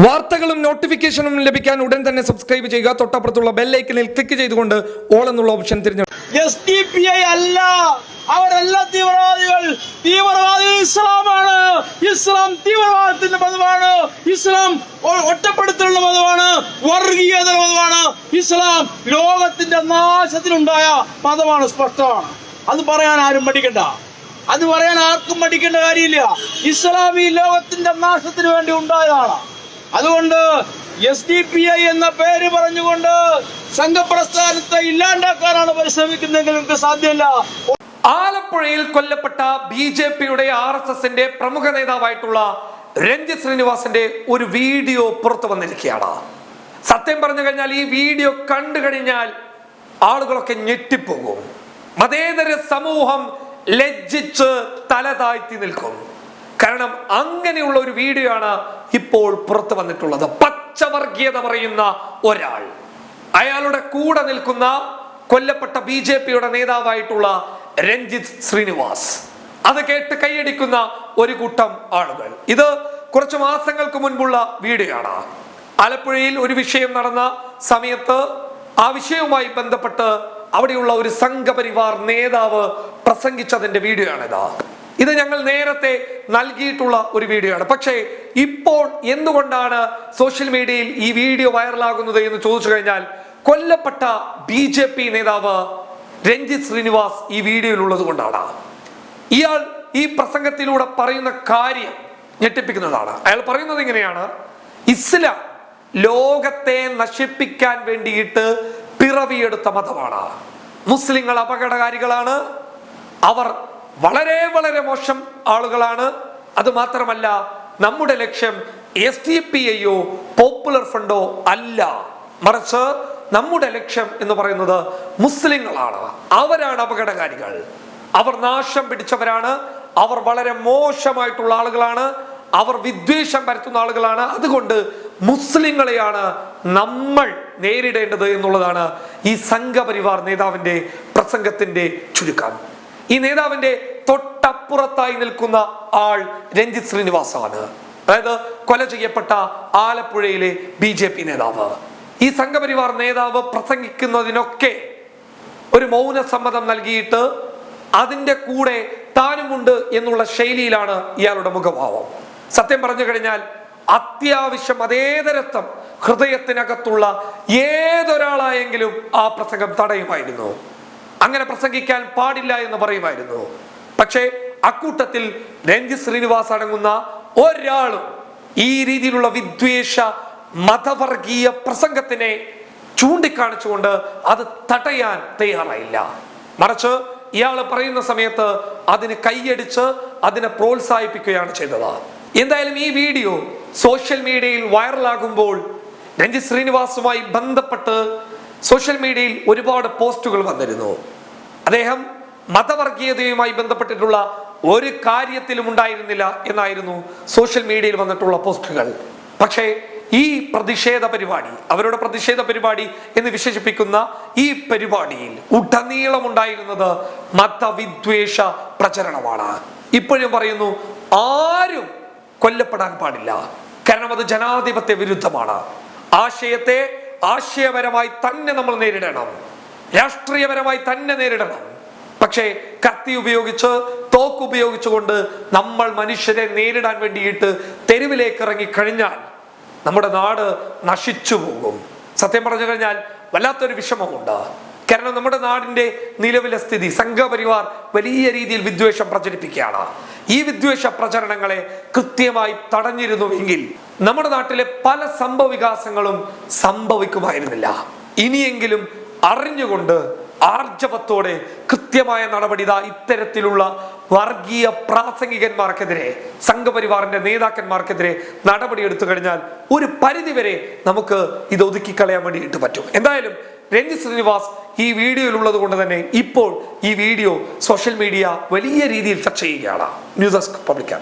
വാർത്തകളും നോട്ടിഫിക്കേഷനും ലഭിക്കാൻ ഉടൻ തന്നെ സബ്സ്ക്രൈബ് ചെയ്യുക. തൊട്ടപ്പുറത്തുള്ള ബെല്ലൈക്കനിൽ ക്ലിക്ക് ചെയ്തുകൊണ്ട് ഓൾ എന്നുള്ള ഓപ്ഷൻ ഐ അല്ല. അവരല്ല തീവ്രവാദികൾ. തീവ്രവാദി ഇസ്ലാമാണ്. ഇസ്ലാം തീവ്രവാദത്തിന്റെ മതമാണ്. ഇസ്ലാം ഒറ്റപ്പെടുത്തുള്ള മതമാണ്. വർഗീയത മതമാണ്. ഇസ്ലാം ലോകത്തിന്റെ നാശത്തിനുണ്ടായ മതമാണ് സ്പഷ്ടമാണ്. അത് പറയാൻ ആരും പഠിക്കണ്ട അത് പറയാൻ ആർക്കും പഠിക്കേണ്ട കാര്യമില്ല. ഇസ്ലാം ഈ ലോകത്തിന്റെ നാശത്തിന് വേണ്ടി ഉണ്ടായതാണ്. അതുകൊണ്ട് എസ് ഡി പി ഐ എന്ന പേര് പറഞ്ഞുകൊണ്ട് സംഘപ്രസ്ഥാനത്തെ ഇല്ലാണ്ടാക്കാനാണ് പരിശ്രമിക്കുന്നതെങ്കിൽ നമുക്ക് സാധ്യമല്ല. ആലപ്പുഴയിൽ കൊല്ലപ്പെട്ട ബി ജെ പിയുടെ ആർ എസ് എസിന്റെ പ്രമുഖ നേതാവായിട്ടുള്ള രഞ്ജിത് ശ്രീനിവാസന്റെ ഒരു വീഡിയോ പുറത്തു വന്നിരിക്കുകയാണ്. സത്യം പറഞ്ഞു കഴിഞ്ഞാൽ ഈ വീഡിയോ കണ്ടു കഴിഞ്ഞാൽ ആളുകളൊക്കെ ഞെട്ടിപ്പോകും. മതേതര സമൂഹം ലജ്ജിച്ച് തല താഴ്ത്തി നിൽക്കും. കാരണം അങ്ങനെയുള്ള ഒരു വീഡിയോ ആണ് ഇപ്പോൾ പുറത്തു വന്നിട്ടുള്ളത് പച്ചവർഗീയത പറയുന്ന ഒരാൾ. അയാളുടെ കൂടെ നിൽക്കുന്ന കൊല്ലപ്പെട്ട ബി ജെ പിയുടെ നേതാവായിട്ടുള്ള രഞ്ജിത്ത് ശ്രീനിവാസ്. അത് കേട്ട് കൈയടിക്കുന്ന ഒരു കൂട്ടം ആളുകൾ. ഇത് കുറച്ച് മാസങ്ങൾക്ക് മുൻപുള്ള വീഡിയോ ആണ് ആലപ്പുഴയിൽ ഒരു വിഷയം നടന്ന സമയത്ത് ആ വിഷയവുമായി ബന്ധപ്പെട്ട് അവിടെയുള്ള ഒരു സംഘപരിവാർ നേതാവ് പ്രസംഗിച്ചതിന്റെ വീഡിയോ ആണിത് ഇത് ഞങ്ങൾ നേരത്തെ നൽകിയിട്ടുള്ള ഒരു വീഡിയോ ആണ്. പക്ഷേ ഇപ്പോൾ എന്തുകൊണ്ടാണ് സോഷ്യൽ മീഡിയയിൽ ഈ വീഡിയോ വൈറലാകുന്നത് എന്ന് ചോദിച്ചു കഴിഞ്ഞാൽ കൊല്ലപ്പെട്ട ബി ജെ പി നേതാവ് രഞ്ജിത്ത് ശ്രീനിവാസ് ഈ വീഡിയോയിൽ ഉള്ളത് കൊണ്ടാണ്. ഇയാൾ ഈ പ്രസംഗത്തിലൂടെ പറയുന്ന കാര്യം ഞെട്ടിപ്പിക്കുന്നതാണ്. അയാൾ പറയുന്നത് ഇങ്ങനെയാണ് ഇസ്ലാം ലോകത്തെ നശിപ്പിക്കാൻ വേണ്ടിയിട്ട് പിറവിയെടുത്ത മതമാണ്. മുസ്ലിങ്ങൾ അപകടകാരികളാണ്. അവർ വളരെ വളരെ മോശം ആളുകളാണ്. അത് മാത്രമല്ല നമ്മുടെ ലക്ഷ്യം എസ് ഡി പി ഐയോ പോപ്പുലർ ഫണ്ടോ അല്ല. മറിച്ച് നമ്മുടെ ലക്ഷ്യം എന്ന് പറയുന്നത് മുസ്ലിങ്ങളാണ്. അവരാണ് അപകടകാരികൾ. അവർ നാശം പിടിച്ചവരാണ്. അവർ വളരെ മോശമായിട്ടുള്ള ആളുകളാണ്. അവർ വിദ്വേഷം പരത്തുന്ന ആളുകളാണ്. അതുകൊണ്ട് മുസ്ലിങ്ങളെയാണ് നമ്മൾ നേരിടേണ്ടത് എന്നുള്ളതാണ് ഈ സംഘപരിവാർ നേതാവിന്റെ പ്രസംഗത്തിന്റെ ചുരുക്കം. ഈ നേതാവിന്റെ തൊട്ടപ്പുറത്തായി നിൽക്കുന്ന ആൾ രഞ്ജിത് ശ്രീനിവാസാണ്. അതായത് കൊല ചെയ്യപ്പെട്ട ആലപ്പുഴയിലെ ബി ജെ പി നേതാവ്. ഈ സംഘപരിവാർ നേതാവ് പ്രസംഗിക്കുന്നതിനൊക്കെ ഒരു മൗന സമ്മതം നൽകിയിട്ട് അതിന്റെ കൂടെ താനുമുണ്ട് എന്നുള്ള ശൈലിയിലാണ് ഇയാളുടെ മുഖഭാവം. സത്യം പറഞ്ഞു കഴിഞ്ഞാൽ അത്യാവശ്യം അതേതരത്വം ഹൃദയത്തിനകത്തുള്ള ഏതൊരാളായെങ്കിലും ആ പ്രസംഗം തടയുമായിരുന്നു. അങ്ങനെ പ്രസംഗിക്കാൻ പാടില്ല എന്ന് പറയുമായിരുന്നു. പക്ഷേ അക്കൂട്ടത്തിൽ രഞ്ജി ശ്രീനിവാസ് അടങ്ങുന്ന ഒരാളും ഈ രീതിയിലുള്ള വിദ്വേഷ മതവർഗീയ പ്രസംഗത്തിനെ ചൂണ്ടിക്കാണിച്ചുകൊണ്ട് അത് തടയാൻ തയ്യാറായില്ല. മറിച്ച് ഇയാൾ പറയുന്ന സമയത്ത് അതിന് കൈയടിച്ച് അതിനെ പ്രോത്സാഹിപ്പിക്കുകയാണ് ചെയ്തത്. എന്തായാലും ഈ വീഡിയോ സോഷ്യൽ മീഡിയയിൽ വൈറലാകുമ്പോൾ രഞ്ജി ശ്രീനിവാസുമായി ബന്ധപ്പെട്ട് സോഷ്യൽ മീഡിയയിൽ ഒരുപാട് പോസ്റ്റുകൾ വന്നിരുന്നു. അദ്ദേഹം മതവർഗീയതയുമായി ബന്ധപ്പെട്ടിട്ടുള്ള ഒരു കാര്യത്തിലും ഉണ്ടായിരുന്നില്ല എന്നായിരുന്നു സോഷ്യൽ മീഡിയയിൽ വന്നിട്ടുള്ള പോസ്റ്റുകൾ. പക്ഷേ ഈ പ്രതിഷേധ പരിപാടി അവരുടെ പ്രതിഷേധ പരിപാടി എന്ന് വിശേഷിപ്പിക്കുന്ന ഈ പരിപാടിയിൽ ഉടനീളം ഉണ്ടായിരുന്നത് മതവിദ്വേഷ പ്രചരണമാണ്. ഇപ്പോഴും പറയുന്നു ആരും കൊല്ലപ്പെടാൻ പാടില്ല. കാരണം അത് ജനാധിപത്യ വിരുദ്ധമാണ്. ആശയത്തെ ആശയപരമായി തന്നെ നമ്മൾ നേരിടണം. രാഷ്ട്രീയപരമായി തന്നെ നേരിടണം. പക്ഷേ കത്തി ഉപയോഗിച്ച് തോക്ക് ഉപയോഗിച്ചുകൊണ്ട് നമ്മൾ മനുഷ്യരെ നേരിടാൻ വേണ്ടിയിട്ട് തെരുവിലേക്ക് ഇറങ്ങി കഴിഞ്ഞാൽ നമ്മുടെ നാട് നശിച്ചു പോകും. സത്യം പറഞ്ഞു കഴിഞ്ഞാൽ വല്ലാത്തൊരു വിഷമമുണ്ട്. കാരണം നമ്മുടെ നാടിന്റെ നിലവിലെ സ്ഥിതി സംഘപരിവാർ വലിയ രീതിയിൽ വിദ്വേഷം പ്രചരിപ്പിക്കുകയാണ്. ഈ വിദ്വേഷ പ്രചരണങ്ങളെ കൃത്യമായി തടഞ്ഞിരുന്നുവെങ്കിൽ നമ്മുടെ നാട്ടിലെ പല സംഭവ വികാസങ്ങളും സംഭവിക്കുമായിരുന്നില്ല. ഇനിയെങ്കിലും അറിഞ്ഞുകൊണ്ട് ആർജവത്തോടെ കൃത്യമായ നടപടി ഇതാ ഇത്തരത്തിലുള്ള വർഗീയ പ്രാസംഗികന്മാർക്കെതിരെ സംഘപരിവാറിന്റെ നേതാക്കന്മാർക്കെതിരെ നടപടി എടുത്തു കഴിഞ്ഞാൽ ഒരു പരിധിവരെ നമുക്ക് ഇത് ഒതുക്കിക്കളയാൻ വേണ്ടിയിട്ട് പറ്റും. എന്തായാലും രഞ്ജിത് ശ്രീനിവാസ് ഈ വീഡിയോയിൽ ഉള്ളത് കൊണ്ട് തന്നെ ഇപ്പോൾ ഈ വീഡിയോ സോഷ്യൽ മീഡിയ വലിയ രീതിയിൽ ചർച്ച ചെയ്യുകയാണ്. News desk public